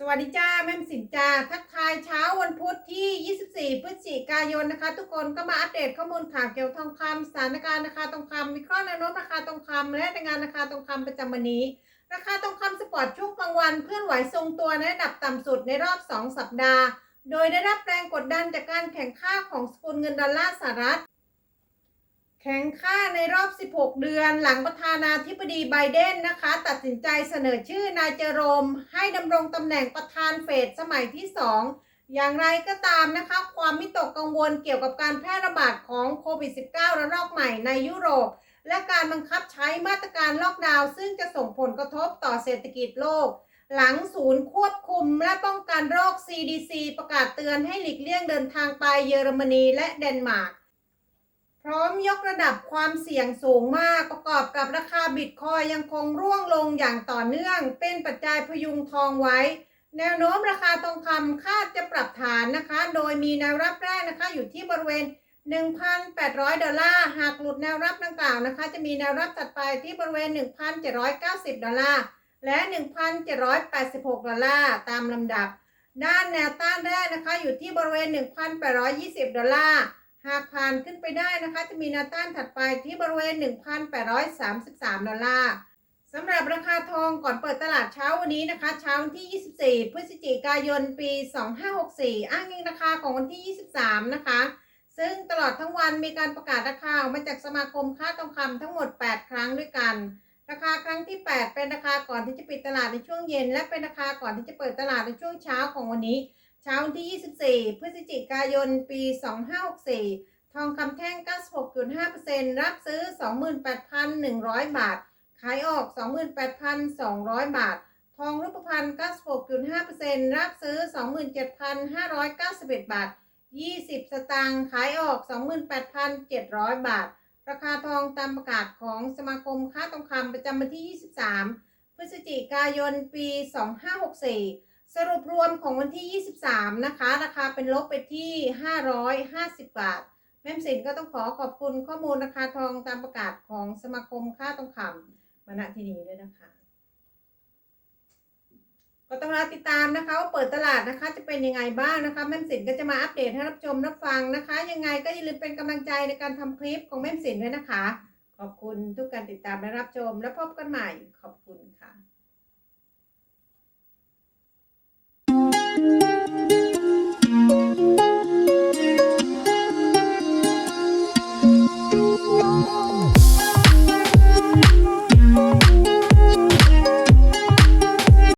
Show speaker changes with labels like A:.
A: สวัสดีจ้า แม่มสินจ้า ทักทายเช้าวันพุธที่ 24 พฤศจิกายนนะคะ ทุกคนก็มาอัปเดตข้อมูลข่าวเกี่ยวกับทองคำสถานการณ์ราคาทองคำวิเคราะห์แนวโน้มราคาทองคำและรายงานราคาทองคำประจำวันนี้ ราคาทองคำสปอร์ตช่วงกลางวันเคลื่อนไหวทรงตัวในระดับต่ำสุดในรอบ 2 สัปดาห์ โดยได้รับแรงกดดันจากการแข่งข้าของสกุลเงินดอลลาร์สหรัฐ แข่งค่าในรอบ 16 เดือนหลังประธานาธิบดีไบเดนนะคะ ตัดสินใจเสนอชื่อนายเจอโรม ให้ดำรงตำแหน่งประธานเฟดสมัยที่ 2 อย่างไรก็ตามนะคะ ความมิตกกังวลเกี่ยวกับการแพร่ระบาดของโควิด -19 ระลอกใหม่ในยุโรป และการบังคับใช้มาตรการล็อกดาวน์ซึ่งจะส่งผลกระทบต่อเศรษฐกิจโลก หลังศูนย์ควบคุมและป้องกันโรค CDC ประกาศเตือนให้หลีกเลี่ยงเดินทางไปเยอรมนีและเดนมาร์ก พร้อมยกระดับความเสี่ยงสูงมากประกอบกับราคาบิตคอยยังคงร่วงลงอย่างต่อเนื่อง เป็นปัจจัยพยุงทองไว้ แนวโน้มราคาทองคำคาดจะปรับฐานนะคะ โดยมีแนวรับแรกนะคะอยู่ที่บริเวณ 1,800 ดอลลาร์ หากหลุดแนวรับดังกล่าวนะคะ จะมีแนวรับถัดไปที่บริเวณ 1,790 ดอลลาร์ และ 1,786 ดอลลาร์ตามลำดับ ด้านแนวต้านแรกนะคะอยู่ที่บริเวณ 1,820 ดอลลาร์ หากผ่านขึ้นไปได้นะคะ จะมีแนวต้านถัดไปที่บริเวณ 1,833 ดอลลาร์สำหรับราคาทองก่อนเปิดตลาดเช้าวันนี้นะคะ เช้าวันที่ 24 พฤศจิกายน ปี 2564 อ้างอิงราคาของวันที่ 23 นะคะ ซึ่งตลอดทั้งวันมีการประกาศราคาออกมาจากสมาคมค้าทองคำทั้งหมด 8 ครั้งด้วยกัน ราคาครั้งที่ 8 เป็นราคาก่อนที่จะปิดตลาดในช่วงเย็น และเป็นราคาก่อนที่จะเปิดตลาดในช่วงเช้าของวันนี้ เช้าวันที่ 24 พฤศจิกายน ปี 2564 ทองคำแท่ง 96.5%รับซื้อ 28,100 บาท ขายออก 28,200 บาท ทองรูปพรรณ96.5%รับซื้อ 27,591 บาท 20 สตางค์ขายออก 28,700 บาท ราคาทองตามประกาศของสมาคมค้าทองคำประจำวันที่ 23 พฤศจิกายน ปี 2564 สรุปรวมของวันที่ 23 นะคะ ราคาเป็นลบไปที่ 550 บาท แม่มสินก็ต้องขอขอบคุณข้อมูลราคาทองตามประกาศของสมาคมค้าทองคำมาณที่นี้ด้วยนะคะ ก็ต้องรอติดตามนะคะว่าเปิดตลาดนะคะ จะเป็นยังไงบ้างนะคะ แม่มสินก็จะมาอัปเดตให้รับชมรับฟังนะคะ ยังไงก็อย่าลืมเป็นกำลังใจในการทำคลิปของแม่มสินด้วยนะคะ ขอบคุณทุกการติดตามและรับชม และพบกันใหม่ขอบคุณ Oh.